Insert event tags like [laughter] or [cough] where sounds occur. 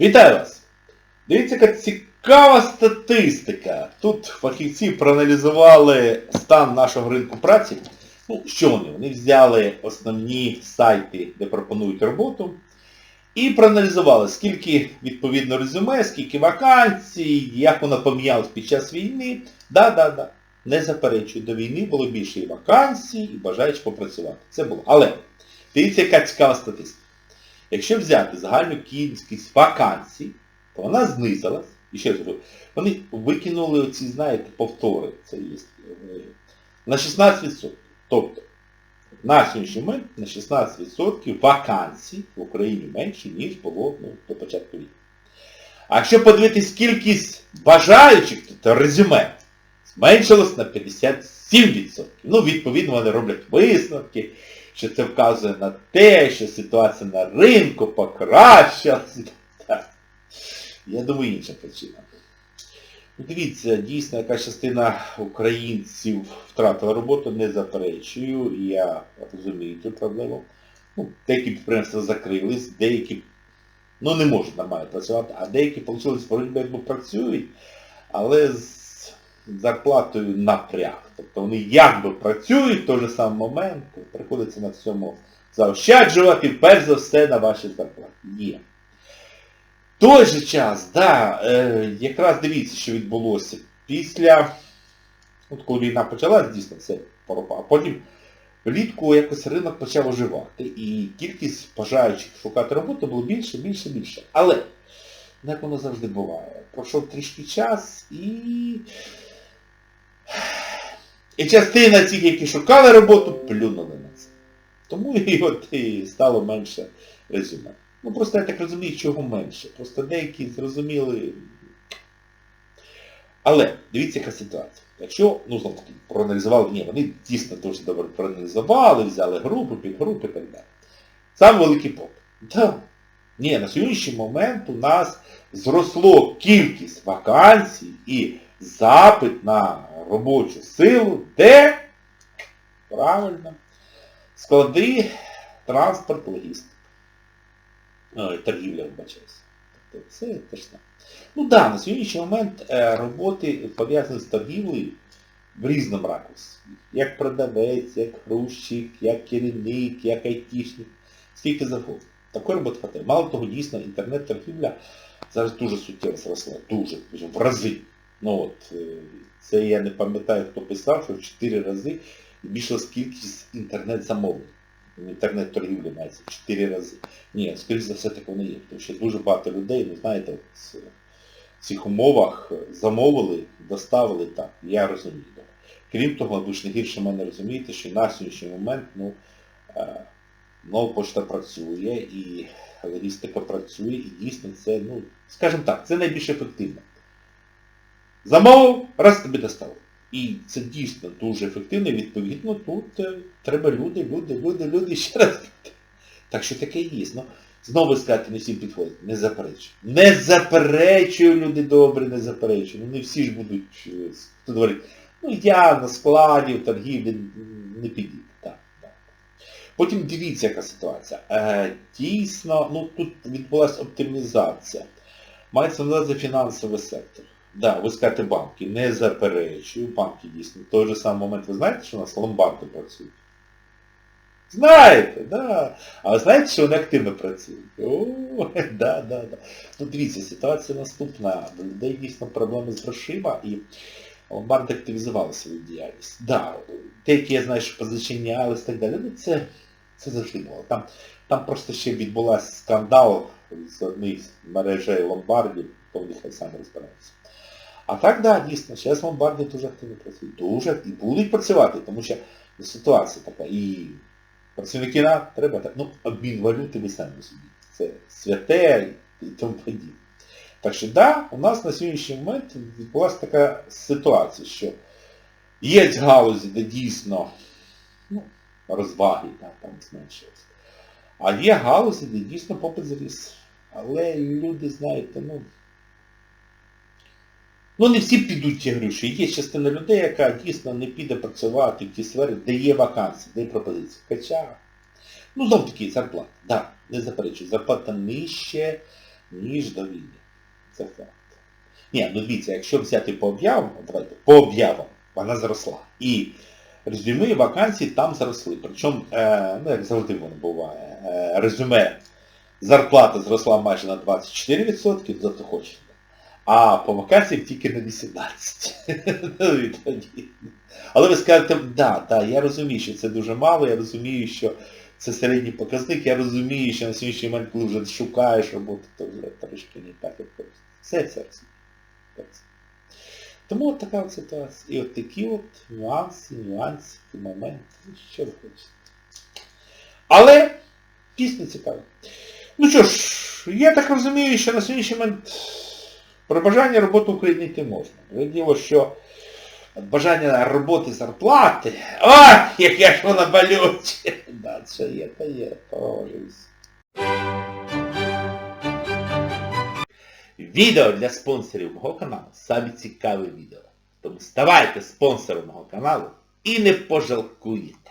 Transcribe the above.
Вітаю вас! Дивіться, яка цікава статистика. Тут фахівці проаналізували стан нашого ринку праці. Ну, що вони? Вони взяли основні сайти, де пропонують роботу, і проаналізували, скільки відповідно резюме, скільки вакансій, як воно помінялось під час війни. Да, да, да. Не заперечую, до війни було більше і вакансій, і бажаючих попрацювати. Це було. Але дивіться, яка цікава статистика. Якщо взяти загальну кількість вакансій, то вона знизилась. І ще раз говорю, вони викинули оці, знаєте, повтори, це є, е, на 16%. Тобто, на сьогоднішній момент на 16% вакансій в Україні менше, ніж було ну, до початку війни. А якщо подивитись кількість бажаючих, тобто резюме, зменшилось на 57%. Ну, відповідно, вони роблять висновки, що це вказує на те, що ситуація на ринку покращилась. Так. Я думаю, інша причина. Дивіться, дійсно, яка частина українців втратила роботу, не заперечую, і я розумію цю проблему. Ну, деякі підприємства закрились, деякі ну, не можуть нормально працювати, а деякі вийшли боротьби, якби працюють, але з зарплатою напряг. Тобто вони якби працюють в той же самий момент, приходиться на цьому заощаджувати, перш за все, на ваші зарплати. Є. В той же час, да, е, якраз дивіться, що відбулося. Після, от коли війна почалась, дійсно це пропав. А потім влітку якось ринок почав оживати. І кількість бажаючих шукати роботу було більше, більше, більше. Але, як воно завжди буває, пройшов трішки час і... І частина цих, які шукали роботу, плюнули на це. Тому і от і стало менше резюме. Ну просто я так розумію, чого менше. Просто деякі зрозуміли. Але дивіться, яка ситуація. Якщо, ну знову таки, проаналізували, ні, вони дійсно дуже добре проаналізували, взяли групи, підгрупи і так далі. Сам великий попит. Да. Ні, на сьогоднішній момент у нас зросло кількість вакансій і запит на робочу силу, де? Правильно. Склади, транспорт, логістика. Ой, торгівля вбачаюся. Тобто це те ж саме. Ну так, да, на сьогоднішній момент е, роботи пов'язані з торгівлею в різному ракурсі. Як продавець, як грузчик, як керівник, як айтішник. Скільки завгодно. Такої роботи хватає. Мало того, дійсно, інтернет-торгівля зараз дуже суттєво зросла. Дуже, в рази. Ну от, е, це я не пам'ятаю, хто писав, що в 4 рази збільшилась кількість інтернет-замовлень. Інтернет-торгівлі мається в 4 рази. Ні, скоріш за все так воно є. Тому що дуже багато людей, ну знаєте, в цих умовах замовили, доставили так. Я розумію. Крім того, ви ж не гірше мене розумієте, що на сьогоднішній момент ну, е, нова пошта працює і логістика працює, і дійсно це, ну, скажімо так, це найбільш ефективно. Замовив, раз тобі доставили. І це дійсно дуже ефективно, і відповідно тут е, треба люди, люди, люди, люди, ще раз. Так що таке є. Ну, знову сказати, не всім підходить. Не заперечую. Не заперечую, люди добрі, не заперечую. Ну не всі ж будуть, е, хто говорить, ну я на складі, в торгівлі не підійду. Так, так. Потім дивіться, яка ситуація. Е, дійсно, ну тут відбулася оптимізація. Мається на увазі фінансовий сектор. Да, ви скажете банки, не заперечую, банки дійсно. В той же самий момент ви знаєте, що у нас ломбарди працюють? Знаєте, да. А ви знаєте, що вони активно працюють? О, [laughs] да, да, да. Ну дивіться, ситуація наступна. У людей дійсно проблеми з грошима і ломбарди активізували свою діяльність. Да, деякі, я знаю, що позачинялись і так далі. Ну це, це завжди було. Там, там просто ще відбулася скандал з з мережей ломбардів, то в них хай самі розбираються. А так, да, дійсно, зараз ломбарди дуже активно працюють. Дуже і будуть працювати, тому що ситуація така. І працівники на треба так. Ну, обмін валюти ви самі розумієте. Це святе і тому подібне. Так що, да, у нас на сьогоднішній момент відбулася така ситуація, що є галузі, де дійсно ну, розваги да, там зменшилися. А є галузі, де дійсно попит зріс. Але люди, знаєте, ну... Ну не всі підуть ті гроші. Є частина людей, яка дійсно не піде працювати в ті сфери, де є вакансії, де є пропозиції. Хоча, ну знов таки зарплата. Да, не заперечую, зарплата нижче ніж до війни. Це факт. Ні, ну дивіться, якщо взяти по об'явам, давайте, по об'явам, вона зросла. І резюме вакансії там зросли. Причому, е, ну як завжди воно буває, е, резюме зарплата зросла майже на 24%, зато хочете. А по вакансіям тільки на 18%. [laughs] Ну. Але ви скажете, да, да, я розумію, що це дуже мало, я розумію, що це середній показник, я розумію, що на сьогоднішній момент, коли вже шукаєш роботу, то вже трошки не так, як хочеться. Все це розумію. Тому от така от ситуація. І от такі от нюанси, нюанси, моменти, що ви хочете. Але пісня цікава. Ну що ж, я так розумію, що на сьогоднішній момент про бажання роботи в можна. Діло, що бажання роботи зарплати. О, яке ж воно болюче! [laughs] Да, це є, то є. Відео для спонсорів мого каналу саме цікаве відео. Тому ставайте спонсором мого каналу і не пожалкуєте.